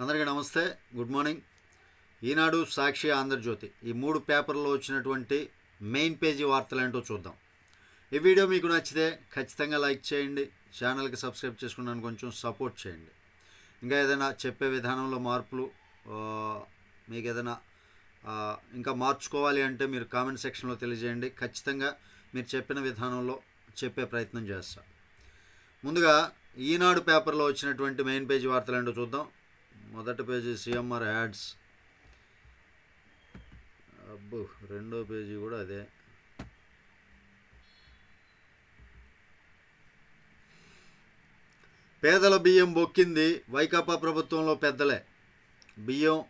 అందరికీ నమస్తే good morning. Eenadu Sakshi Andhra Jyothi. ఈ మూడు పేపర్లో వచ్చినటువంటి మెయిన్ పేజీ వార్తలు ఏంటో చూద్దాం. ఈ వీడియో మీకు నచ్చితే ఖచ్చితంగా లైక్ చేయండి ఛానల్కి సబ్స్క్రైబ్ చేసుకున్నాను కొంచెం సపోర్ట్ చేయండి. ఇంకా ఏదైనా చెప్పే విధానంలో మార్పులు మీకు ఏదైనా ఇంకా మార్చుకోవాలి అంటే మీరు కామెంట్ సెక్షన్లో తెలియజేయండి. ఖచ్చితంగా మీరు చెప్పిన విధానంలో చెప్పే ప్రయత్నం చేస్తా. ముందుగా ఈనాడు పేపర్లో వచ్చినటువంటి మెయిన్ పేజీ వార్తలు ఏంటో చూద్దాం. మొదటి పేజీ సిఎంఆర్ యాడ్స్. అబ్బో రెండో పేజీ కూడా అదే. పేదల బియ్యం బొక్కింది వైకాపా ప్రభుత్వంలో పెద్దలే. బియ్యం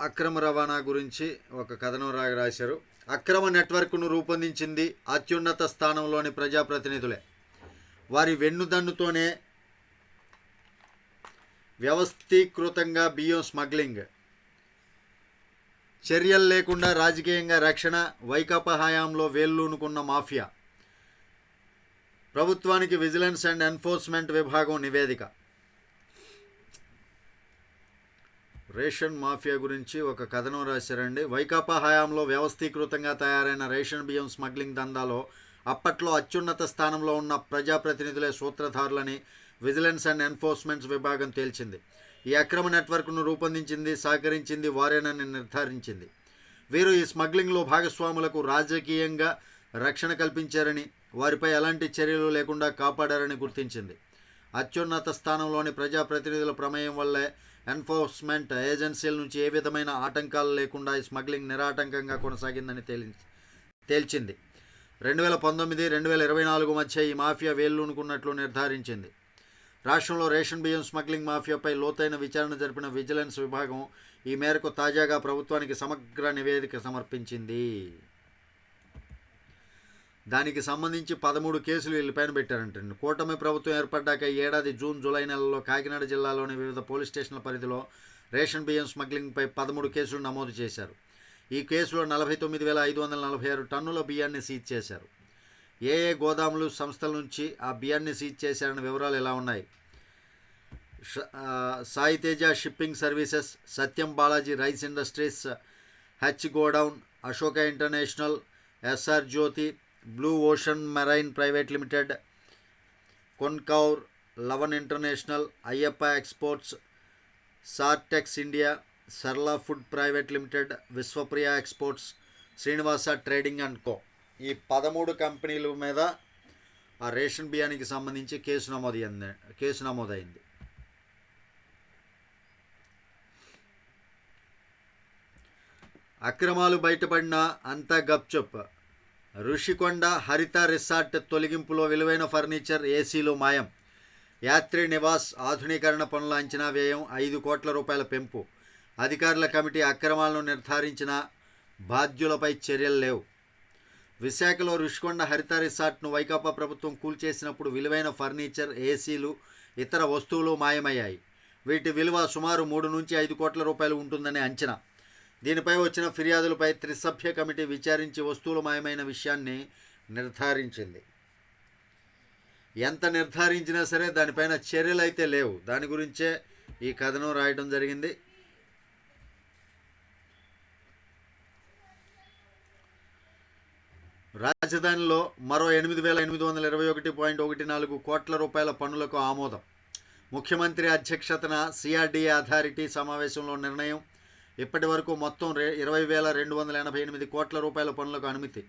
అక్రమ రవాణా గురించి ఒక కథనం రాశారు. అక్రమ నెట్వర్క్ను రూపొందించింది అత్యున్నత స్థానంలోని ప్రజాప్రతినిధులే. వారి వెన్నుదన్నుతోనే వ్యవస్థీకృతంగా బియ్యం స్మగ్లింగ్. చర్యలు లేకుండా రాజకీయంగా రక్షణ వైకాపా హయాంలో వేళ్ళూనుకున్న మాఫియా. ప్రభుత్వానికి విజిలెన్స్ అండ్ ఎన్ఫోర్స్మెంట్ విభాగం నివేదిక. రేషన్ మాఫియా గురించి ఒక కథనం రాశారండి. వైకాపా హయాంలో వ్యవస్థీకృతంగా తయారైన రేషన్ బియ్యం స్మగ్లింగ్ దందాలో అప్పట్లో అత్యున్నత స్థానంలో ఉన్న ప్రజాప్రతినిధులే సూత్రధారులని విజిలెన్స్ అండ్ ఎన్ఫోర్స్మెంట్స్ విభాగం తేల్చింది. ఈ అక్రమ నెట్వర్క్ను రూపొందించింది సహకరించింది వారేనని నిర్ధారించింది. వీరు ఈ స్మగ్లింగ్లో భాగస్వాములకు రాజకీయంగా రక్షణ కల్పించారని వారిపై ఎలాంటి చర్యలు లేకుండా కాపాడారని గుర్తించింది. అత్యున్నత స్థానంలోని ప్రజాప్రతినిధుల ప్రమేయం వల్లే ఎన్ఫోర్స్మెంట్ ఏజెన్సీల నుంచి ఏ విధమైన ఆటంకాలు లేకుండా ఈ స్మగ్లింగ్ నిరాటంకంగా కొనసాగిందని తేలి తేల్చింది. రెండు వేల పంతొమ్మిది రెండు వేల ఇరవై నాలుగు మధ్య ఈ మాఫియా వేళ్ళూనుకున్నట్లు నిర్ధారించింది. రాష్ట్రంలో రేషన్ బియ్యం స్మగ్లింగ్ మాఫియాపై లోతైన విచారణ జరిపిన విజిలెన్స్ విభాగం ఈ మేరకు తాజాగా ప్రభుత్వానికి సమగ్ర నివేదిక సమర్పించింది. దానికి సంబంధించి పదమూడు కేసులు వీళ్ళు పైన పెట్టారంటండి కూటమి ప్రభుత్వం ఏర్పడ్డాక ఈ ఏడాది జూన్ జూలై నెలలో కాకినాడ జిల్లాలోని వివిధ పోలీస్ స్టేషన్ల పరిధిలో రేషన్ బియ్యం స్మగ్లింగ్పై పదమూడు కేసులు నమోదు చేశారు. ఈ కేసులో నలభై తొమ్మిది వేల ఐదు వందల నలభై ఆరు టన్నుల బియ్యాన్ని సీజ్ చేశారు. ఏ ఏ గోదాములు సంస్థల నుంచి ఆ బియ్యాన్ని సీజ్ చేశారన్న వివరాలు ఎలా ఉన్నాయి? Sai Teja shipping services Satyam Balaji rice industries H godown Ashoka international SR Jyothi blue ocean marine private limited Concor Lavan international Ayyappa exports Sortex India Sarla food private limited Vishwapriya exports Srinivasa trading and co. ఈ పదమూడు కంపెనీల మీద ఆ ration బియ్యానికి సంబంధించి case నమోదు అయింది case నమోదైంది. అక్రమాలు బయటపడిన అంతా గప్చుప్ ఋషికొండ హరిత రిసార్ట్ తొలగింపులో విలువైన ఫర్నిచర్ ఏసీలు మాయం. యాత్రి నివాస్ ఆధునీకరణ పనుల అంచనా వ్యయం ఐదు కోట్ల రూపాయల పెంపు. అధికారుల కమిటీ అక్రమాలను నిర్ధారించిన బాధ్యులపై చర్యలు లేవు. విశాఖలో రుషికొండ హరిత రిసార్ట్ను వైకాపా ప్రభుత్వం కూల్చేసినప్పుడు విలువైన ఫర్నిచర్ ఏసీలు ఇతర వస్తువులు మాయమయ్యాయి. వీటి విలువ సుమారు మూడు నుంచి ఐదు కోట్ల రూపాయలు ఉంటుందని అంచనా. దీనిపై వచ్చిన ఫిర్యాదులపై త్రిసభ్య కమిటీ విచారించి వస్తువులు మాయమైన విషయాన్ని నిర్ధారించింది. ఎంత నిర్ధారించినా సరే దానిపైన చర్యలు అయితే లేవు. దాని గురించే ఈ కథనం రాయడం జరిగింది. రాజధానిలో మరో ఎనిమిది వేల ఎనిమిది వందల ఇరవై ఒకటి పాయింట్ ఒకటి నాలుగు కోట్ల రూపాయల పన్నులకు ఆమోదం. ముఖ్యమంత్రి అధ్యక్షతన సిఆర్డీఏ అథారిటీ సమావేశంలో నిర్ణయం. ఇప్పటి వరకు మొత్తం రే ఇరవై వేల రెండు వందల ఎనభై ఎనిమిది కోట్ల రూపాయల పనులకు అనుమతి.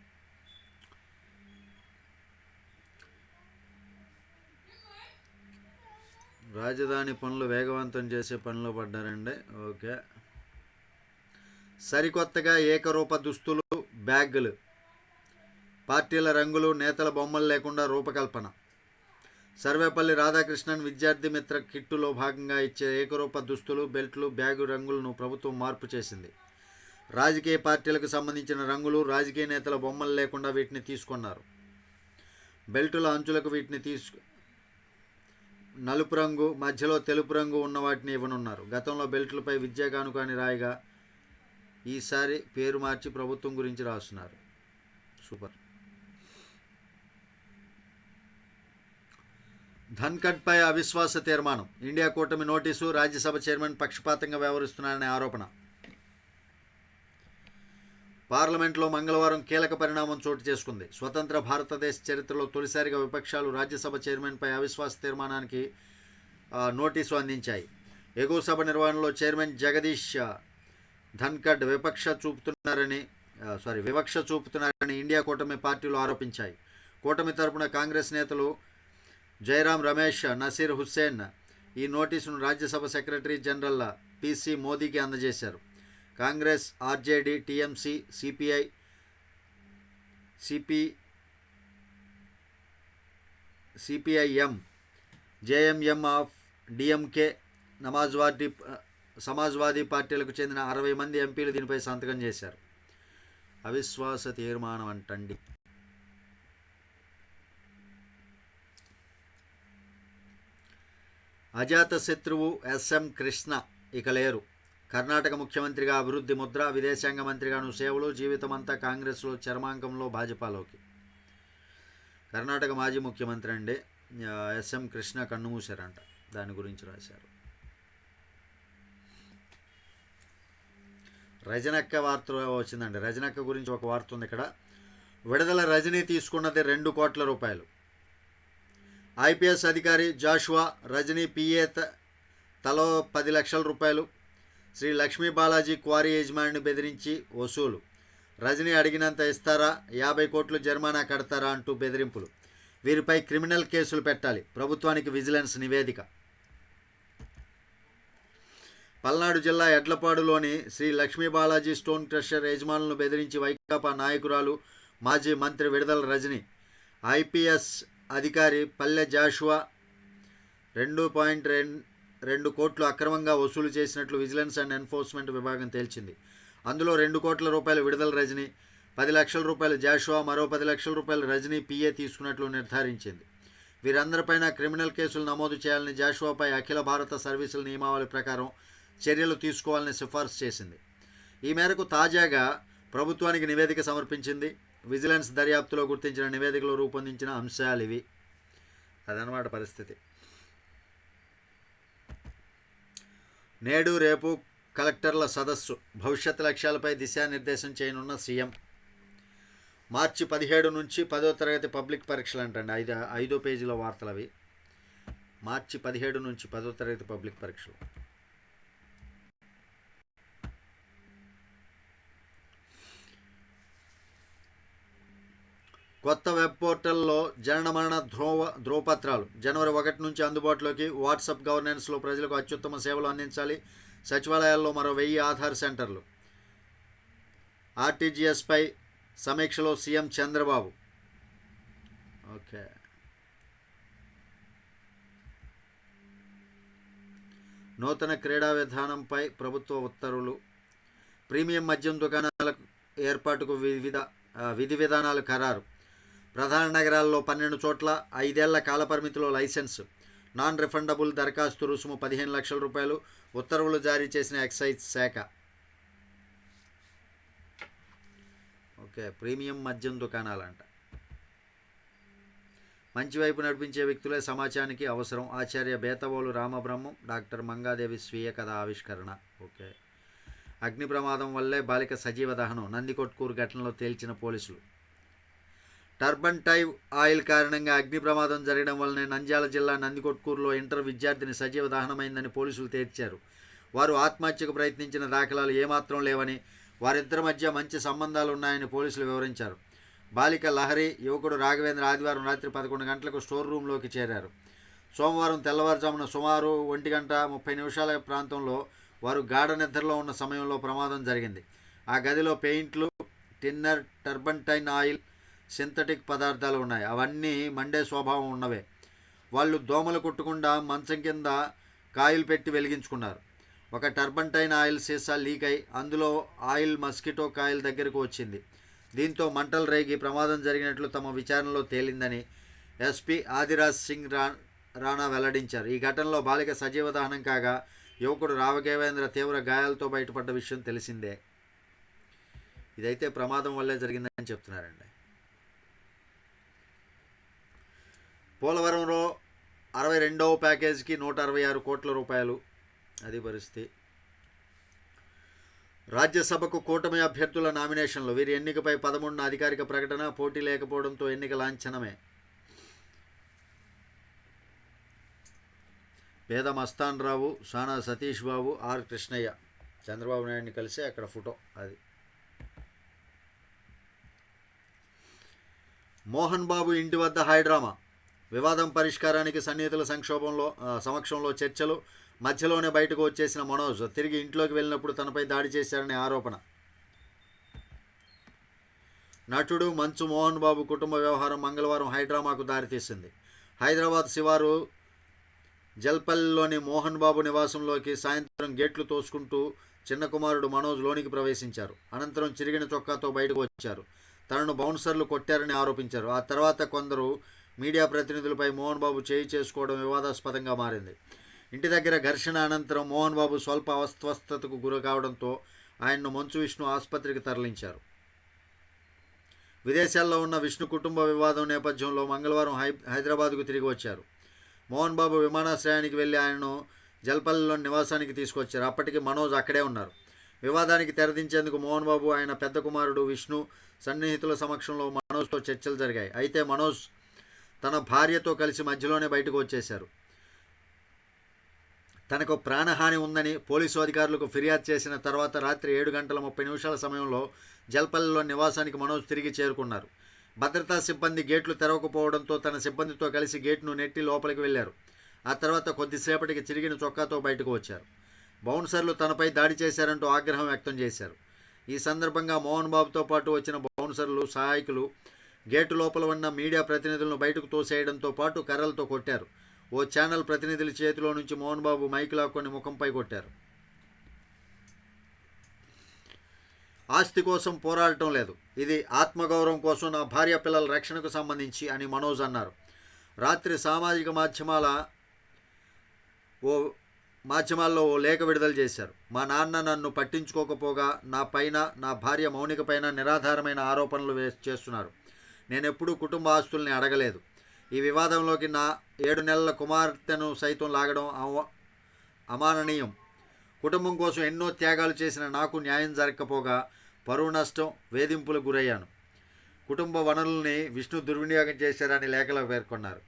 రాజధాని పనులు వేగవంతం చేసే పనిలో పడ్డారండి. ఓకే. సరికొత్తగా ఏకరూప దుస్తులు బ్యాగులు. పార్టీల రంగులు నేతల బొమ్మలు లేకుండా రూపకల్పన. సర్వేపల్లి రాధాకృష్ణన్ విద్యార్థి మిత్ర కిట్టులో భాగంగా ఇచ్చే ఏకరూప దుస్తులు బెల్ట్లు బ్యాగు రంగులను ప్రభుత్వం మార్పు చేసింది. రాజకీయ పార్టీలకు సంబంధించిన రంగులు రాజకీయ నేతల బొమ్మలు లేకుండా వీటిని తీసుకున్నారు. బెల్టుల అంచులకు వీటిని తీసుకు నలుపు రంగు మధ్యలో తెలుపు రంగు ఉన్న వాటిని ఇవ్వనున్నారు. గతంలో బెల్టులపై విద్యా కానుక అని రాయగా ఈసారి పేరు మార్చి ప్రభుత్వం గురించి రాస్తున్నారు. సూపర్. ధన్కడ్పై అవిశ్వాస తీర్మానం. ఇండియా కూటమి నోటీసు రాజ్యసభ చైర్మన్ పక్షపాతంగా వ్యవహరిస్తున్నారనే ఆరోపణ. పార్లమెంట్లో మంగళవారం కీలక పరిణామం చోటు చేసుకుంది. స్వతంత్ర భారతదేశ చరిత్రలో తొలిసారిగా విపక్షాలు రాజ్యసభ చైర్మన్పై అవిశ్వాస తీర్మానానికి నోటీసు అందించాయి. ఎగువ సభ నిర్వహణలో చైర్మన్ జగదీష్ ఆ, ధన్కడ్ విపక్ష చూపుతున్నారని సారీ వివక్ష చూపుతున్నారని ఇండియా కూటమి పార్టీలు ఆరోపించాయి. కూటమి తరపున కాంగ్రెస్ నేతలు జయరాం రమేష్ నసీర్ హుస్సేన్ ఈ నోటీసును రాజ్యసభ సెక్రటరీ జనరల్ పిసి మోదీకి అందజేశారు. Congress RJD TMC CPI CP CPIM JMM of DMK నమాజ్వాదీ సమాజ్వాదీ పార్టీలకు చెందిన అరవై మంది ఎంపీలు దీనిపై సంతకం చేశారు. అవిశ్వాస తీర్మానం అంటండి. అజాత శత్రువు ఎస్ఎం కృష్ణ ఇక లేరు. కర్ణాటక ముఖ్యమంత్రిగా అభివృద్ధి ముద్ర విదేశాంగ మంత్రిగాను సేవలు జీవితమంతా కాంగ్రెస్లో చర్మాంకంలో భాజపాలోకి. కర్ణాటక మాజీ ముఖ్యమంత్రి అండి ఎస్ఎం కృష్ణ కన్నుమూశారంట దాని గురించి రాశారు. రజనక్క వార్త వచ్చిందండి. రజనక్క గురించి ఒక వార్త ఉంది ఇక్కడ. విడుదల రజనీ తీసుకున్నది రెండు కోట్ల రూపాయలు. ఐపీఎస్ అధికారి జాషువా రజనీ పిఏ తలో పది లక్షల రూపాయలు. శ్రీ లక్ష్మీ బాలాజీ క్వారీ యజమానిని బెదిరించి వసూలు. రజనీ అడిగినంత ఇస్తారా? యాభై కోట్లు జరిమానా కడతారా? అంటూ బెదిరింపులు. వీరిపై క్రిమినల్ కేసులు పెట్టాలి. ప్రభుత్వానికి విజిలెన్స్ నివేదిక. పల్నాడు జిల్లా ఎడ్లపాడులోని శ్రీ లక్ష్మీ బాలాజీ స్టోన్ క్రషర్ యజమానులను బెదిరించి వైకాపా నాయకురాలు మాజీ మంత్రి విడుదల రజని. ఐపీఎస్ అధికారి పల్లె జాషువా రెండు పాయింట్ రెండు కోట్లు అక్రమంగా వసూలు చేసినట్లు విజిలెన్స్ అండ్ ఎన్ఫోర్స్మెంట్ విభాగం తేల్చింది. అందులో రెండు కోట్ల రూపాయలు విడుదల రజనీ పది లక్షల రూపాయలు జాషువా మరో పది లక్షల రూపాయలు రజనీ పిఏ తీసుకున్నట్లు నిర్ధారించింది. వీరందరిపైన క్రిమినల్ కేసులు నమోదు చేయాలని జాషువాపై అఖిల భారత సర్వీసుల నియమావళి ప్రకారం చర్యలు తీసుకోవాలని సిఫార్సు చేసింది. ఈ మేరకు తాజాగా ప్రభుత్వానికి నివేదిక సమర్పించింది. విజిలెన్స్ దర్యాప్తులో గుర్తించిన నివేదికలో రూపొందించిన అంశాలు ఇవి. అదనమాట పరిస్థితి. నేడు రేపు కలెక్టర్ల సదస్సు. భవిష్యత్ లక్ష్యాలపై దిశానిర్దేశం చేయనున్న సీఎం. మార్చి పదిహేడు నుంచి పదో తరగతి పబ్లిక్ పరీక్షలు అంటండి. ఐదు ఐదో పేజీలో వార్తలు అవి మార్చి పదిహేడు నుంచి పదో తరగతి పబ్లిక్ పరీక్షలు. కొత్త వెబ్ పోర్టల్లో జనన మరణ ధ్రువ ధ్రువపత్రాలు. జనవరి ఒకటి నుంచి అందుబాటులోకి వాట్సాప్ గవర్నెన్స్లో ప్రజలకు అత్యుత్తమ సేవలు అందించాలి. సచివాలయాల్లో మరో వెయ్యి ఆధార్ సెంటర్లు. ఆర్టీజీఎస్పై సమీక్షలో సీఎం చంద్రబాబు. ఓకే. నూతన క్రీడా విధానంపై ప్రభుత్వ ఉత్తర్వులు. ప్రీమియం మద్యం దుకాణాల ఏర్పాటుకు వివిధ విధి విధానాలు ఖరారు. ప్రధాన నగరాల్లో పన్నెండు చోట్ల ఐదేళ్ళ కాలపరిమితిలో లైసెన్స్. నాన్ రిఫండబుల్ దరఖాస్తు రుసుము పదిహేను లక్షల రూపాయలు. ఉత్తర్వులు జారీ చేసిన ఎక్సైజ్ శాఖ. ఓకే ప్రీమియం మద్యం దుకాణాలంట. మంచి వైపు నడిపించే వ్యక్తులే సమాజానికి అవసరం. ఆచార్య బేతవోలు రామబ్రహ్మం డాక్టర్ మంగాదేవి స్వీయ కథ ఆవిష్కరణ. ఓకే. అగ్ని ప్రమాదం వల్లే బాలిక సజీవ దహనం. నందికొట్కూరు ఘటనలో తేల్చిన పోలీసులు. టర్బన్ టైవ్ ఆయిల్ కారణంగా అగ్ని ప్రమాదం జరగడం వల్లనే నంద్యాల జిల్లా నందికొట్కూరులో ఇంటర్ విద్యార్థిని సజీవ దహనమైందని పోలీసులు తేల్చారు. వారు ఆత్మహత్యకు ప్రయత్నించిన దాఖలాలు ఏమాత్రం లేవని వారిద్దరి మధ్య మంచి సంబంధాలు ఉన్నాయని పోలీసులు వివరించారు. బాలిక లహరి యువకుడు రాఘవేంద్ర ఆదివారం రాత్రి పదకొండు గంటలకు స్టోర్ రూమ్లోకి చేరారు. సోమవారం తెల్లవారుజామున సుమారు ఒంటి గంట ముప్పై నిమిషాల ప్రాంతంలో వారు గాఢ నిద్రలో ఉన్న సమయంలో ప్రమాదం జరిగింది. ఆ గదిలో పెయింట్లు టిన్నర్ టర్బంటైన్ ఆయిల్ సింథటిక్ పదార్థాలు ఉన్నాయి. అవన్నీ మండే స్వభావం ఉన్నవే. వాళ్ళు దోమలు కుట్టకుండా మంచం కింద కాయిల్ పెట్టి వెలిగించుకున్నారు. ఒక టర్బంటైన్ ఆయిల్ సీసా లీక్ అయి అందులో ఆయిల్ మస్కిటో కాయిల్ దగ్గరకు వచ్చింది. దీంతో మంటలు రేగి ప్రమాదం జరిగినట్లు తమ విచారణలో తేలిందని ఎస్పీ ఆదిరాజ్ సింగ్ రా రాణా వెల్లడించారు. ఈ ఘటనలో బాలిక సజీవ దహనం కాగా యువకుడు రావకేవేంద్ర తీవ్ర గాయాలతో బయటపడ్డ విషయం తెలిసిందే. ఇదైతే ప్రమాదం వల్లే జరిగిందని చెప్తున్నారండి. పోలవరంలో అరవై రెండవ ప్యాకేజీకి నూట అరవై ఆరు కోట్ల రూపాయలు అది పరిస్థితి రాజ్యసభకు కూటమి అభ్యర్థుల నామినేషన్లు. వీరి ఎన్నికపై పదమూడున అధికారిక ప్రకటన పోటీ లేకపోవడంతో ఎన్నిక లాంఛనమే పేద మస్తాన్ రావు సానా సతీష్ బాబు ఆర్ కృష్ణయ్య. చంద్రబాబు నాయుడిని కలిసి అక్కడ ఫోటో అది. మోహన్ బాబు ఇంటి వద్ద హైడ్రామా? వివాదం పరిష్కారానికి సన్నిహితుల సంక్షోభంలో సమక్షంలో చర్చలు మధ్యలోనే బయటకు వచ్చేసిన మనోజ్ తిరిగి ఇంట్లోకి వెళ్ళినప్పుడు తనపై దాడి చేశారనే ఆరోపణ. నటుడు మంచు మోహన్ బాబు కుటుంబ వ్యవహారం మంగళవారం హైడ్రామాకు దారితీసింది. హైదరాబాద్ శివారు జల్పల్లిలోని మోహన్ బాబు నివాసంలోకి సాయంత్రం గేట్లు తోసుకుంటూ చిన్న కుమారుడు మనోజ్ లోనికి ప్రవేశించారు. అనంతరం చిరిగిన చొక్కాతో బయటకు వచ్చారు. తనను బౌన్సర్లు కొట్టారని ఆరోపించారు. ఆ తర్వాత కొందరు మీడియా ప్రతినిధులపై మోహన్ బాబు చేయి చేసుకోవడం వివాదాస్పదంగా మారింది. ఇంటి దగ్గర ఘర్షణ అనంతరం మోహన్ బాబు స్వల్ప అస్వస్థతకు గురి కావడంతో ఆయన్ను మంచు విష్ణు ఆసుపత్రికి తరలించారు. విదేశాల్లో ఉన్న విష్ణు కుటుంబ వివాదం నేపథ్యంలో మంగళవారం హై హైదరాబాద్కు తిరిగి వచ్చారు. మోహన్ బాబు విమానాశ్రయానికి వెళ్ళి ఆయనను జల్పల్లిలోని నివాసానికి తీసుకొచ్చారు. అప్పటికి మనోజ్ అక్కడే ఉన్నారు. వివాదానికి తెరదించేందుకు మోహన్ బాబు ఆయన పెద్ద కుమారుడు విష్ణు సన్నిహితుల సమక్షంలో మనోజ్తో చర్చలు జరిగాయి. అయితే మనోజ్ తన భార్యతో కలిసి మధ్యలోనే బయటకు వచ్చేశారు. తనకు ప్రాణహాని ఉందని పోలీసు అధికారులకు ఫిర్యాదు చేసిన తర్వాత రాత్రి ఏడు గంటల ముప్పై నిమిషాల సమయంలో జల్పల్లిలో నివాసానికి మనోజ్ తిరిగి చేరుకున్నారు. భద్రతా సిబ్బంది గేట్లు తెరవకపోవడంతో తన సిబ్బందితో కలిసి గేట్ను నెట్టి లోపలికి వెళ్ళారు ఆ తర్వాత కొద్దిసేపటికి చిరిగిన చొక్కాతో బయటకు వచ్చారు. బౌన్సర్లు తనపై దాడి చేశారంటూ ఆగ్రహం వ్యక్తం చేశారు. ఈ సందర్భంగా మోహన్ బాబుతో పాటు వచ్చిన బౌన్సర్లు సహాయకులు గేటు లోపల ఉన్న మీడియా ప్రతినిధులను బయటకు తోసేయడంతో పాటు కర్రలతో కొట్టారు. ఓ ఛానల్ ప్రతినిధుల చేతిలో నుంచి మోహన్ బాబు మైక్ లాక్కొని ముఖంపై కొట్టారు. ఆస్తి కోసం పోరాడటం లేదు. ఇది ఆత్మగౌరవం కోసం నా భార్య పిల్లల రక్షణకు సంబంధించి అని మనోజ్ అన్నారు. రాత్రి సామాజిక మాధ్యమాల ఓ మాధ్యమాల్లో ఓ లేఖ విడుదల చేశారు. మా నాన్న నన్ను పట్టించుకోకపోగా నా పైన నా భార్య మౌనిక పైన నిరాధారమైన ఆరోపణలు వే చేస్తున్నారు. నేను ఎప్పుడూ కుటుంబ ఆస్తుల్ని అడగలేదు. ఈ వివాదంలోకి నా ఏడు నెలల కుమార్తెను సైతం లాగడం అవ- అమాననీయం. కుటుంబం కోసం ఎన్నో త్యాగాలు చేసిన నాకు న్యాయం జరగకపోగా పరువు నష్టం వేధింపులకు గురయ్యాను. కుటుంబ వనరుల్ని విష్ణు దుర్వినియోగం చేశారని లేఖలో పేర్కొన్నారు.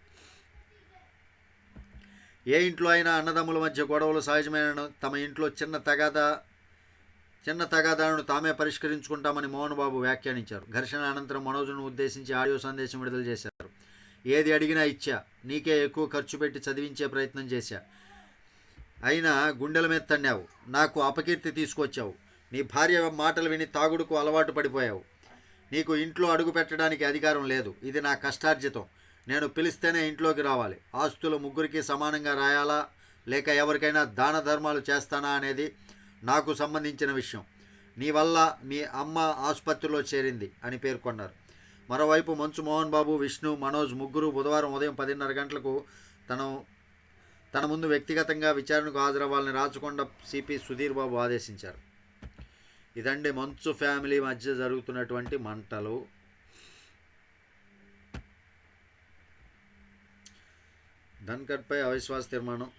ఏ ఇంట్లో అయినా అన్నదమ్ముల మధ్య గొడవలు సహజమైన తమ ఇంట్లో చిన్న తగాదా చిన్న తగాదాలను తామే పరిష్కరించుకుంటామని మోహన్ బాబు వ్యాఖ్యానించారు. ఘర్షణ అనంతరం మనోజ్ను ఉద్దేశించి ఆడియో సందేశం విడుదల చేశారు. ఏది అడిగినా ఇచ్చా. నీకే ఎక్కువ ఖర్చు పెట్టి చదివించే ప్రయత్నం చేశా. అయినా గుండెల మీద తన్నావు. నాకు అపకీర్తి తీసుకొచ్చావు. నీ భార్య మాటలు విని తాగుడుకు అలవాటు పడిపోయావు. నీకు ఇంట్లో అడుగు పెట్టడానికి అధికారం లేదు. ఇది నా కష్టార్జితం. నేను పిలిస్తేనే ఇంట్లోకి రావాలి. ఆస్తులు ముగ్గురికి సమానంగా రాయాలా? లేక ఎవరికైనా దాన ధర్మాలు చేస్తానా అనేది నాకు సంబంధించిన విషయం. నీ వల్ల మీ అమ్మ ఆసుపత్రిలో చేరింది అని పేర్కొన్నారు. మరోవైపు మంచు మోహన్ బాబు విష్ణు మనోజ్ ముగ్గురు బుధవారం ఉదయం పదిన్నర గంటలకు తన తన ముందు వ్యక్తిగతంగా విచారణకు హాజరవ్వాలని రాచకొండ సిపి సుధీర్ బాబు ఆదేశించారు. ఇదండి మంచు ఫ్యామిలీ మధ్య జరుగుతున్నటువంటి మంటలు. ధన్కట్పై అవిశ్వాస తీర్మానం.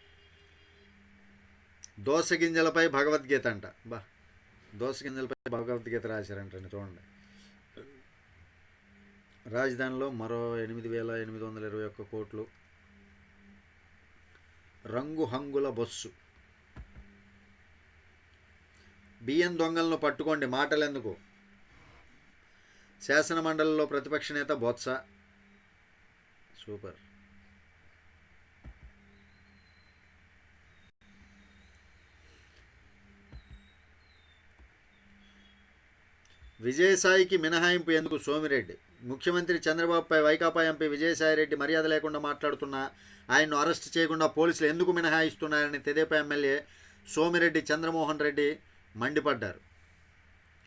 దోస గింజలపై భగవద్గీత అంట. బా దోస గింజలపై భగవద్గీత రాశారంటండి చూడండి. రాజధానిలో మరో ఎనిమిది వేల ఎనిమిది వందల ఇరవై ఒక్క కోట్లు. రంగు హంగుల బొస్సు. బియ్యం దొంగలను పట్టుకోండి మాటలెందుకు? శాసన మండలిలో ప్రతిపక్ష నేత బొత్స. సూపర్. విజయసాయికి మినహాయింపు ఎందుకు సోమిరెడ్డి? ముఖ్యమంత్రి చంద్రబాబుపై వైకాపా ఎంపీ విజయసాయిరెడ్డి మర్యాద లేకుండా మాట్లాడుతున్నా ఆయన్ను అరెస్ట్ చేయకుండా పోలీసులు ఎందుకు మినహాయిస్తున్నారని తెదేపా ఎమ్మెల్యే సోమిరెడ్డి చంద్రమోహన్ రెడ్డి మండిపడ్డారు.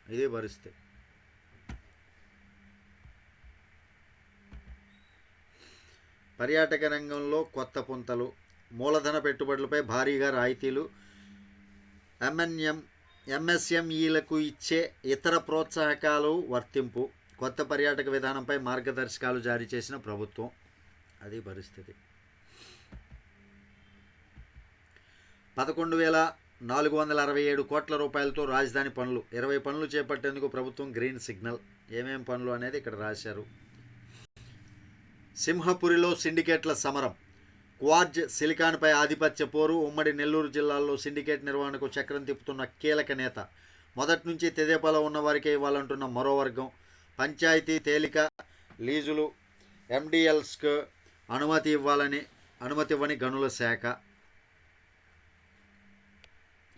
ఇదే పరిస్థితి. పర్యాటక రంగంలో కొత్త పుంతలు మూలధన పెట్టుబడులపై భారీగా రాయితీలు ఎంఎన్ఎం ఎంఎస్ఎంఈలకు ఇచ్చే ఇతర ప్రోత్సాహకాలు వర్తింపు. కొత్త పర్యాటక విధానంపై మార్గదర్శకాలు జారీ చేసిన ప్రభుత్వం. అది పరిస్థితి. పదకొండు వేల నాలుగు వందల అరవై ఏడు కోట్ల రూపాయలతో రాజధాని పనులు. ఇరవై పనులు చేపట్టేందుకు ప్రభుత్వం గ్రీన్ సిగ్నల్. ఏమేం పనులు అనేది ఇక్కడ రాశారు. సింహపురిలో సిండికేట్ల సమరం. క్వార్జ్ సిలికాన్పై ఆధిపత్య పోరు. ఉమ్మడి నెల్లూరు జిల్లాలో సిండికేట్ నిర్వహణకు చక్రం తిప్పుతున్న కీలక నేత. మొదటి నుంచి తెదేపాలో ఉన్న వారికే ఇవ్వాలంటున్న మరో వర్గం. పంచాయతీ తేలిక లీజులు ఎండిఎల్స్కు అనుమతి ఇవ్వాలని అనుమతి ఇవ్వని గనుల శాఖ.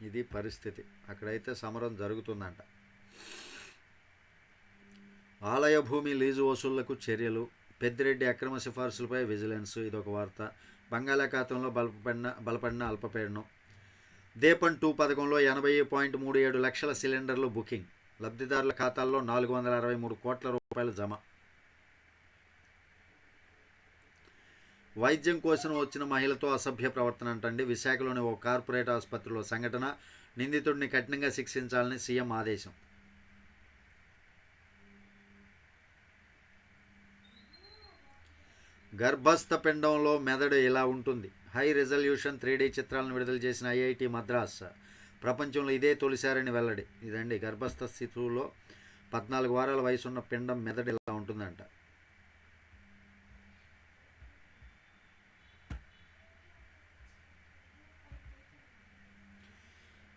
ఇది పరిస్థితి. అక్కడైతే సమరం జరుగుతుందంట. ఆలయ భూమి లీజు వసూళ్ళకు చర్యలు. పెద్దిరెడ్డి అక్రమ సిఫార్సులపై విజిలెన్స్. ఇదొక వార్త. బంగాళాఖాతంలో బలపడిన బలపడిన అల్పపీడనం. దీపం టూ పథకంలో ఎనభై పాయింట్ మూడు ఏడు లక్షల సిలిండర్లు బుకింగ్. లబ్ధిదారుల ఖాతాల్లో నాలుగు వందల అరవై మూడు కోట్ల రూపాయలు జమ. వైద్యం కోసం వచ్చిన మహిళతో అసభ్య ప్రవర్తన అంటండి. విశాఖలోని ఓ కార్పొరేట్ ఆసుపత్రిలో సంఘటన. నిందితుడిని కఠినంగా శిక్షించాలని సీఎం ఆదేశం. గర్భస్థ పిండంలో మెదడు ఇలా ఉంటుంది. హై రిజల్యూషన్ త్రీ డీ చిత్రాలను విడుదల చేసిన ఐఐటి మద్రాస్ ప్రపంచంలో ఇదే తొలిసారని వెల్లడి. ఇదండి గర్భస్థ స్థితిలో పద్నాలుగు వారాల వయసున్న పిండం మెదడు ఇలా ఉంటుందంట.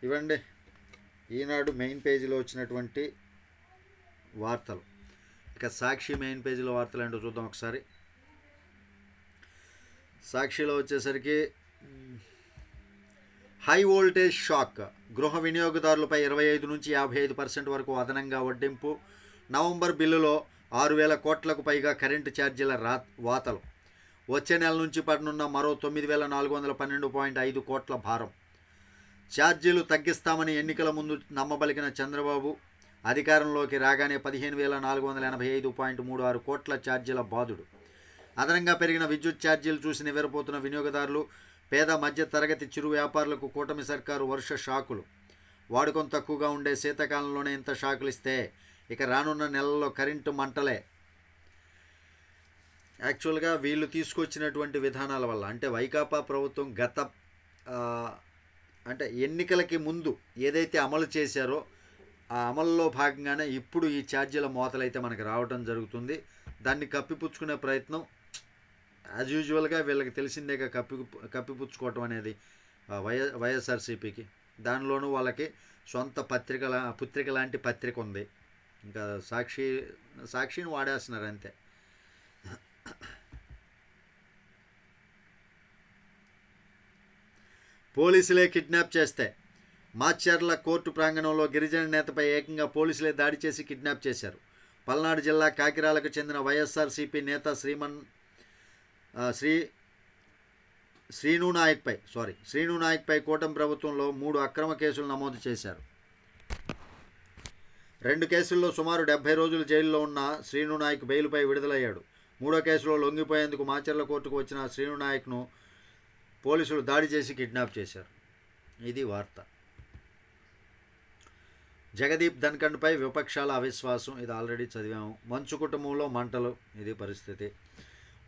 ఇవండి ఈనాడు మెయిన్ పేజీలో వచ్చినటువంటి వార్తలు. ఇక సాక్షి మెయిన్ పేజీలో వార్తలు ఏంటో చూద్దాం ఒకసారి. సాక్షిలో వచ్చేసరికి హై వోల్టేజ్ షాక్. గృహ వినియోగదారులపై ఇరవై ఐదు నుంచి యాభై ఐదు పర్సెంట్ వరకు అదనంగా వడ్డింపు. నవంబర్ బిల్లులో ఆరు వేల కోట్లకు పైగా కరెంటు ఛార్జీల రా వాతలు. వచ్చే నెల నుంచి పడనున్న మరో తొమ్మిది వేల నాలుగు వందల పన్నెండు పాయింట్ ఐదు కోట్ల భారం. ఛార్జీలు తగ్గిస్తామని ఎన్నికల ముందు నమ్మబలికిన చంద్రబాబు అధికారంలోకి రాగానే పదిహేను వేల నాలుగు వందల ఎనభై ఐదు పాయింట్ మూడు ఆరు కోట్ల ఛార్జీల బాధుడు అదనంగా పెరిగిన విద్యుత్ ఛార్జీలు చూసి నివ్వెరపోతున్న వినియోగదారులు పేద మధ్య తరగతి చిరు వ్యాపారులకు కూటమి సర్కారు వర్ష షాకులు. వాడుకం తక్కువగా ఉండే శీతాకాలంలోనే ఇంత షాకులు ఇస్తే ఇక రానున్న నెలల్లో కరెంటు మంటలే. యాక్చువల్గా వీళ్ళు తీసుకొచ్చినటువంటి విధానాల వల్ల అంటే వైకాపా ప్రభుత్వం గత అంటే ఎన్నికలకి ముందు ఏదైతే అమలు చేశారో ఆ అమల్లో భాగంగానే ఇప్పుడు ఈ ఛార్జీల మోతలైతే మనకి రావడం జరుగుతుంది. దాన్ని కప్పిపుచ్చుకునే ప్రయత్నం యాజ్ యూజువల్గా వీళ్ళకి తెలిసిందేగా కప్పి కప్పిపుచ్చుకోవటం అనేది ఆ, వై వైఎస్ఆర్సీపీకి. దానిలోనూ వాళ్ళకి సొంత పత్రిక పుత్రిక లాంటి పత్రిక ఉంది. ఇంకా సాక్షి సాక్షిని వాడేస్తున్నారు అంతే. పోలీసులే కిడ్నాప్ చేస్తే మాచర్ల కోర్టు ప్రాంగణంలో గిరిజన నేతపై ఏకంగా పోలీసులే దాడి చేసి కిడ్నాప్ చేశారు. పల్నాడు జిల్లా కాకిరాలకు చెందిన వైఎస్ఆర్సీపీ నేత శ్రీమన్ శ్రీ శ్రీను నాయక్పై సారీ శ్రీను నాయక్పై కూటమి ప్రభుత్వంలో మూడు అక్రమ కేసులు నమోదు చేశారు. రెండు కేసుల్లో సుమారు డెబ్బై రోజులు జైల్లో ఉన్న శ్రీను నాయక్ బెయిల్పై విడుదలయ్యాడు. మూడో కేసులో లొంగిపోయేందుకు మాచర్ల కోర్టుకు వచ్చిన శ్రీను నాయక్ను పోలీసులు దాడి చేసి కిడ్నాప్ చేశారు. ఇది వార్త. జగదీప్ ధన్ఖండ్పై విపక్షాల అవిశ్వాసం ఇది ఆల్రెడీ చదివాము. మంచు కుటుంబంలో మంటలు ఇది పరిస్థితి.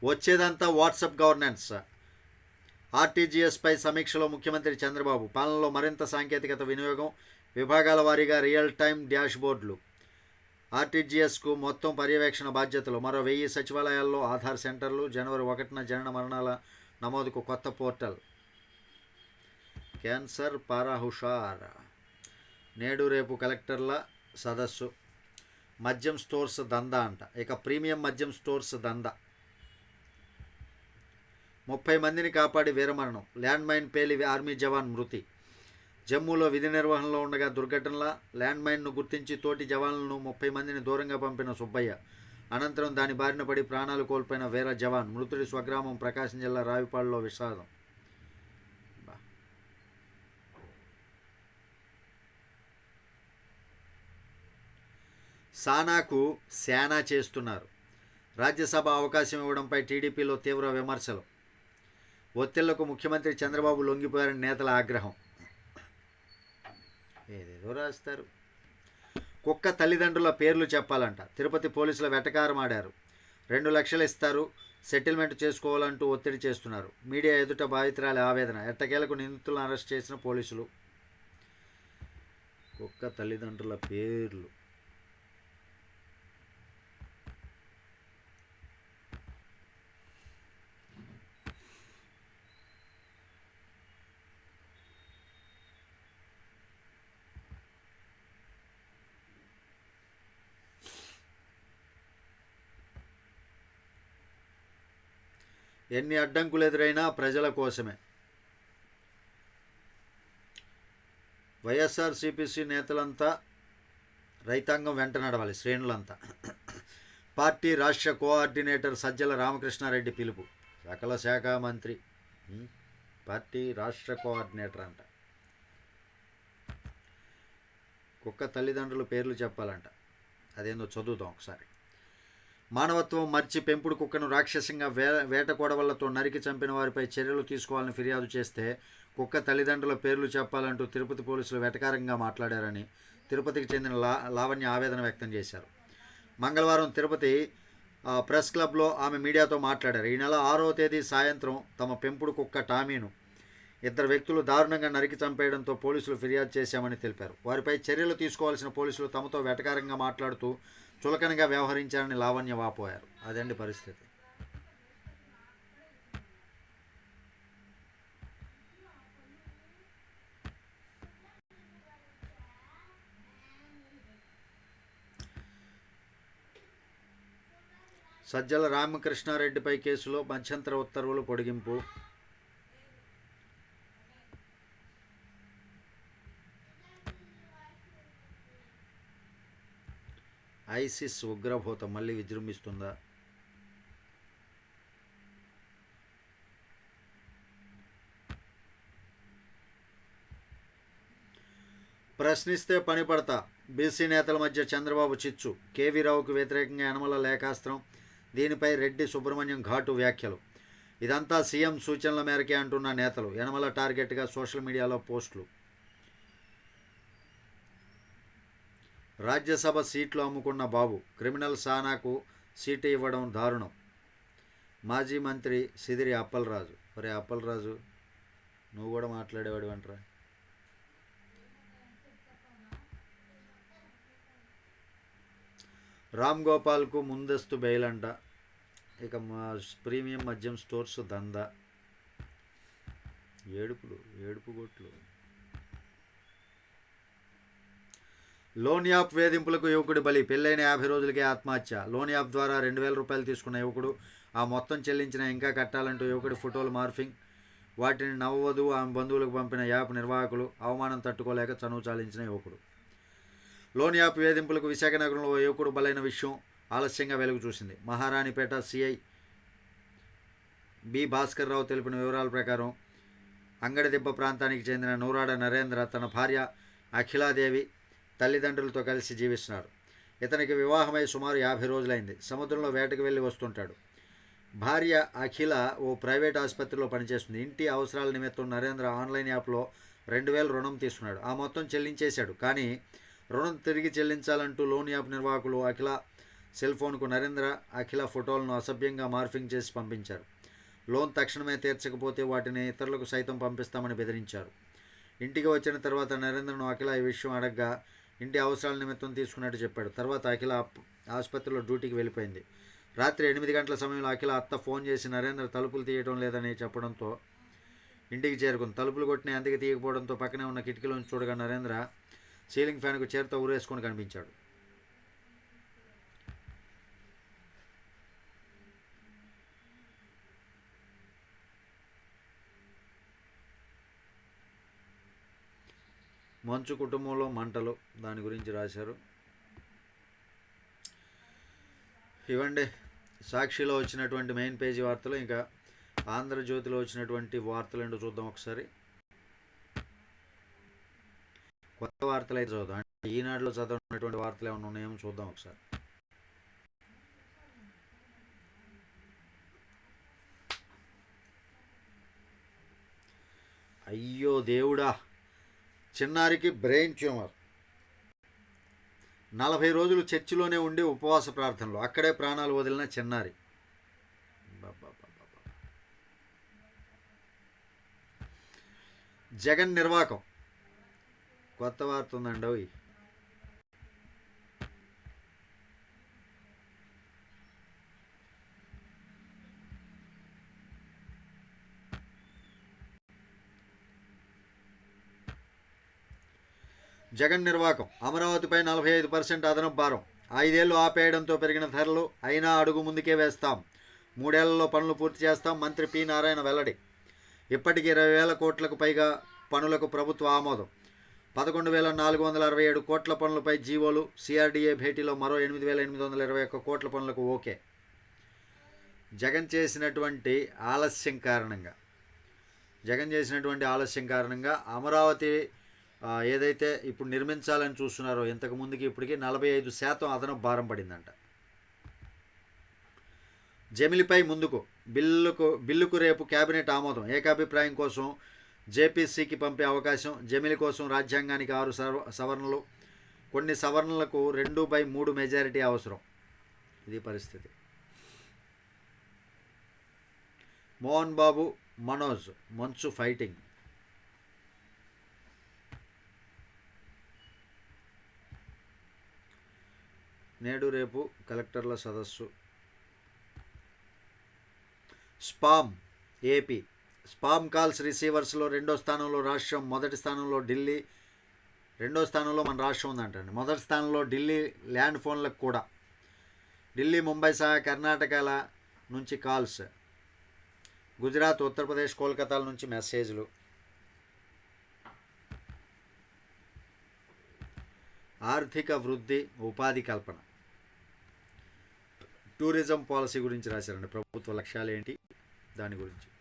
వచ్చేదంతా వాట్సాప్ గవర్నెన్స్. ఆర్టీజీఎస్పై సమీక్షలో ముఖ్యమంత్రి చంద్రబాబు పాలనలో మరింత సాంకేతికత వినియోగం విభాగాల వారీగా రియల్ టైం డ్యాష్ బోర్డులు ఆర్టీజీఎస్కు మొత్తం పర్యవేక్షణ బాధ్యతలు మరో వెయ్యి సచివాలయాల్లో ఆధార్ సెంటర్లు జనవరి ఒకటిన జనన మరణాల నమోదుకు కొత్త పోర్టల్. క్యాన్సర్ పారాహుషార్. నేడు రేపు కలెక్టర్ల సదస్సు. మద్యం స్టోర్స్ దందా అంట. ఇక ప్రీమియం మద్యం స్టోర్స్ దందా. ముప్పై మందిని కాపాడి వీరమరణం. ల్యాండ్ మైన్ పేలి ఆర్మీ జవాన్ మృతి. జమ్మూలో విధి నిర్వహణలో ఉండగా దుర్ఘటనల ల్యాండ్ మైన్ను గుర్తించి తోటి జవాన్లను ముప్పై మందిని దూరంగా పంపిన సుబ్బయ్య అనంతరం దాని బారిన పడి ప్రాణాలు కోల్పోయిన వీర జవాన్ మృతుడి స్వగ్రామం ప్రకాశం జిల్లా రావిపాడులో విషాదం. సానాకు శానా చేస్తున్నారు. రాజ్యసభ అవకాశం ఇవ్వడంపై టీడీపీలో తీవ్ర విమర్శలు. ఒత్తిళ్ళకు ముఖ్యమంత్రి చంద్రబాబు లొంగిపోయారని నేతల ఆగ్రహం. ఏదేదో రాస్తారు. కుక్క తల్లిదండ్రుల పేర్లు చెప్పాలంట. తిరుపతి పోలీసుల వెటకారం ఆడారు రెండు లక్షలు ఇస్తారు. సెటిల్మెంట్ చేసుకోవాలంటూ ఒత్తిడి చేస్తున్నారు. మీడియా ఎదుట బాధితురాలి ఆవేదన. ఎట్టకేలకు నిందితులను అరెస్ట్ చేసిన పోలీసులు? కుక్క తల్లిదండ్రుల పేర్లు. ఎన్ని అడ్డంకులు ఎదురైనా ప్రజల కోసమే. వైఎస్ఆర్సీపీసీ నేతలంతా రైతాంగం వెంట నడవాలి శ్రేణులంతా. పార్టీ రాష్ట్ర కోఆర్డినేటర్ సజ్జల రామకృష్ణారెడ్డి పిలుపు. సకల శాఖ మంత్రి పార్టీ రాష్ట్ర కోఆర్డినేటర్ అంట. కుక్క తల్లిదండ్రుల పేర్లు చెప్పాలంట. అదేందో చదువుతాం ఒకసారి. మానవత్వం మర్చి పెంపుడు కుక్కను రాక్షసంగా వే వేట కొడవళ్ళతో నరికి చంపిన వారిపై చర్యలు తీసుకోవాలని ఫిర్యాదు చేస్తే కుక్క తల్లిదండ్రుల పేర్లు చెప్పాలంటూ తిరుపతి పోలీసులు వెటకారంగా మాట్లాడారని తిరుపతికి చెందిన లా లావణ్య ఆవేదన వ్యక్తం చేశారు. మంగళవారం తిరుపతి ప్రెస్ క్లబ్లో ఆమె మీడియాతో మాట్లాడారు. ఈ నెల ఆరవ తేదీ సాయంత్రం తమ పెంపుడు కుక్క టామీను ఇద్దరు వ్యక్తులు దారుణంగా నరికి చంపేయడంతో పోలీసులు ఫిర్యాదు చేశామని తెలిపారు. వారిపై చర్యలు తీసుకోవాల్సిన పోలీసులు తమతో వెటకారంగా మాట్లాడుతూ చులకనగా వ్యవహరించారని లావణ్య వాపోయారు. అదండి పరిస్థితి. సజ్జల రామకృష్ణారెడ్డిపై కేసులో మధ్యంతర ఉత్తర్వులు పొడిగింపు. ఐసిస్ ఉగ్రభూత మళ్ళీ విజృంభిస్తుందా? ప్రశ్నిస్తే పని పడతా. బీసీ నేతల మధ్య చంద్రబాబు చిచ్చు. కేవీ రావుకు వ్యతిరేకంగా యనమల లేఖాస్త్రం దీనిపై రెడ్డి సుబ్రహ్మణ్యం ఘాటు వ్యాఖ్యలు. ఇదంతా సీఎం సూచనల మేరకే అంటున్న నేతలు. యనమల టార్గెట్గా సోషల్ మీడియాలో పోస్టులు. రాజ్యసభ సీట్లు అమ్ముకున్న బాబు క్రిమినల్ సానాకు సీటు ఇవ్వడం దారుణం. మాజీ మంత్రి సిదిరి అప్పలరాజు. ఒరే అప్పలరాజు నువ్వు కూడా మాట్లాడేవాడు అంటారా. రామ్ గోపాల్కు ముందస్తు బెయిల్ అంట ఇక మా ప్రీమియం మద్యం స్టోర్స్ దందా. ఏడుపులు ఏడుపు కొట్లు లోన్ యాప్ వేధింపులకు యువకుడి బలి పెళ్ళైన యాభై రోజులకే ఆత్మహత్య. లోన్ యాప్ ద్వారా రెండు వేల రూపాయలు తీసుకున్న యువకుడు ఆ మొత్తం చెల్లించిన ఇంకా కట్టాలంటూ యువకుడి ఫోటోలు మార్ఫింగ్. వాటిని నవ్వవధువు ఆమె బంధువులకు పంపిన యాప్ నిర్వాహకులు అవమానం తట్టుకోలేక చనువు చాలించిన యువకుడు. లోన్ యాప్ వేధింపులకు విశాఖ నగరంలో యువకుడు బలైన విషయం ఆలస్యంగా వెలుగు చూసింది. మహారాణిపేట సిఐ బి భాస్కర్ రావు తెలిపిన వివరాల ప్రకారం అంగడిదిబ్బ ప్రాంతానికి చెందిన నూరాడ నరేంద్ర తన భార్య అఖిలాదేవి తల్లిదండ్రులతో కలిసి జీవిస్తున్నారు. ఇతనికి వివాహమై సుమారు యాభై రోజులైంది. సముద్రంలో వేటకు వెళ్ళి వస్తుంటాడు. భార్య అఖిల ఓ ప్రైవేట్ ఆసుపత్రిలో పనిచేస్తుంది. ఇంటి అవసరాల నిమిత్తం నరేంద్ర ఆన్లైన్ యాప్లో రెండు వేలు రుణం తీసుకున్నాడు. ఆ మొత్తం చెల్లించేశాడు. కానీ రుణం తిరిగి చెల్లించాలంటూ లోన్ యాప్ నిర్వాహకులు అఖిల సెల్ ఫోన్కు నరేంద్ర అఖిల ఫోటోలను అసభ్యంగా మార్ఫింగ్ చేసి పంపించారు. లోన్ తక్షణమే తీర్చకపోతే వాటిని ఇతరులకు సైతం పంపిస్తామని బెదిరించారు. ఇంటికి వచ్చిన తర్వాత నరేంద్రను అఖిల ఈ విషయం అడగ్గా ఇంటి అవసరాల నిమిత్తం తీసుకున్నట్టు చెప్పాడు. తర్వాత అఖిల ఆసుపత్రిలో డ్యూటీకి వెళ్ళిపోయింది. రాత్రి ఎనిమిది గంటల సమయంలో అఖిల అత్త ఫోన్ చేసి నరేంద్ర తలుపులు తీయడం లేదని చెప్పడంతో ఇంటికి చేరుకుంది. తలుపులు కొట్టిన అందుకే తీయకపోవడంతో పక్కనే ఉన్న కిటికీలోంచి చూడగా నరేంద్ర సీలింగ్ ఫ్యాన్కు చేరుతో ఊరేసుకొని కనిపించాడు. మంచు కుటుంబంలో మంటలు దాని గురించి రాశారు. ఇవ్వండి సాక్షిలో వచ్చినటువంటి మెయిన్ పేజీ వార్తలు ఇంకా ఆంధ్రజ్యోతిలో వచ్చినటువంటి వార్తలు ఏంటో చూద్దాం ఒకసారి. కొత్త వార్తలు అయితే చూద్దాం అంటే ఈనాడులో చదవనటువంటి వార్తలు ఏమైనా ఉన్నాయేమో చూద్దాం ఒకసారి. అయ్యో దేవుడా! చిన్నారికి బ్రెయిన్ ట్యూమర్. నలభై రోజులు చర్చిలోనే ఉండి ఉపవాస ప్రార్థనలు. అక్కడే ప్రాణాలు వదిలిన చిన్నారి. జగన్ నిర్వాకం. కొత్త వార్త ఉందండి జగన్ నిర్వాకం. అమరావతిపై నలభై ఐదు పర్సెంట్ అదనపు భారం. ఐదేళ్ళు ఆపేయడంతో పెరిగిన ధరలు అయినా అడుగు ముందుకే వేస్తాం. మూడేళ్ళలో పనులు పూర్తి చేస్తాం. మంత్రి పి. నారాయణ వెల్లడి. ఇప్పటికి ఇరవై వేల కోట్లకు పైగా పనులకు ప్రభుత్వ ఆమోదం. పదకొండు వేల నాలుగు వందల అరవై ఏడు కోట్ల పనులపై జీవోలు సిఆర్డీఏ భేటీలో మరో ఎనిమిది వేల ఎనిమిది వందల ఇరవై ఒక్క కోట్ల పనులకు ఓకే. జగన్ చేసినటువంటి ఆలస్యం కారణంగా. జగన్ చేసినటువంటి ఆలస్యం కారణంగా అమరావతి ఏదైతే ఇప్పుడు నిర్మించాలని చూస్తున్నారో ఇంతకు ముందుకి ఇప్పటికి నలభై ఐదు శాతం అదనపు భారం పడిందంట. జమిలిపై ముందుకు బిల్లుకు బిల్లుకు రేపు కేబినెట్ ఆమోదం. ఏకాభిప్రాయం కోసం జేపీసీకి పంపే అవకాశం జమిలి కోసం రాజ్యాంగానికి ఆరు సవరణలు. కొన్ని సవరణలకు రెండు బై మూడు మెజారిటీ అవసరం. ఇది పరిస్థితి. మోహన్ బాబు మనోజ్ మంచు ఫైటింగ్. నేడు రేపు కలెక్టర్ల సదస్సు. Spam AP. స్పామ్ కాల్స్ రిసీవర్స్లో రెండో స్థానంలో రాష్ట్రం మొదటి స్థానంలో ఢిల్లీ రెండో స్థానంలో మన రాష్ట్రం ఉందంటండి మొదటి స్థానంలో ఢిల్లీ ల్యాండ్ ఫోన్లకు కూడా. ఢిల్లీ ముంబై సహా కర్ణాటకల నుంచి కాల్స్. గుజరాత్ ఉత్తరప్రదేశ్ కోల్కతాల నుంచి మెసేజ్లు ఆర్థిక వృద్ధి ఉపాధి కల్పన. టూరిజం పాలసీ గురించి రాశారండి. ప్రభుత్వ లక్ష్యాలు ఏంటి? దాని గురించి.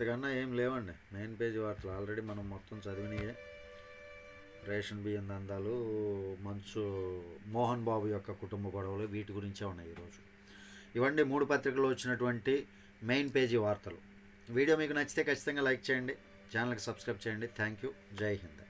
అంతకన్నా ఏం లేవండి. మెయిన్ పేజ్ వార్తలు ఆల్రెడీ మనం మొత్తం చదివినయే. రేషన్ బియ్యం దందాలు మంచు మోహన్ బాబు యొక్క కుటుంబ గొడవలు వీటి గురించే ఉన్నాయి ఈరోజు. ఇవన్నీ మూడు పత్రికలు వచ్చినటువంటి మెయిన్ పేజీ వార్తలు. వీడియో మీకు నచ్చితే ఖచ్చితంగా లైక్ చేయండి. ఛానల్కి సబ్స్క్రైబ్ చేయండి. Thank you. జై హింద్.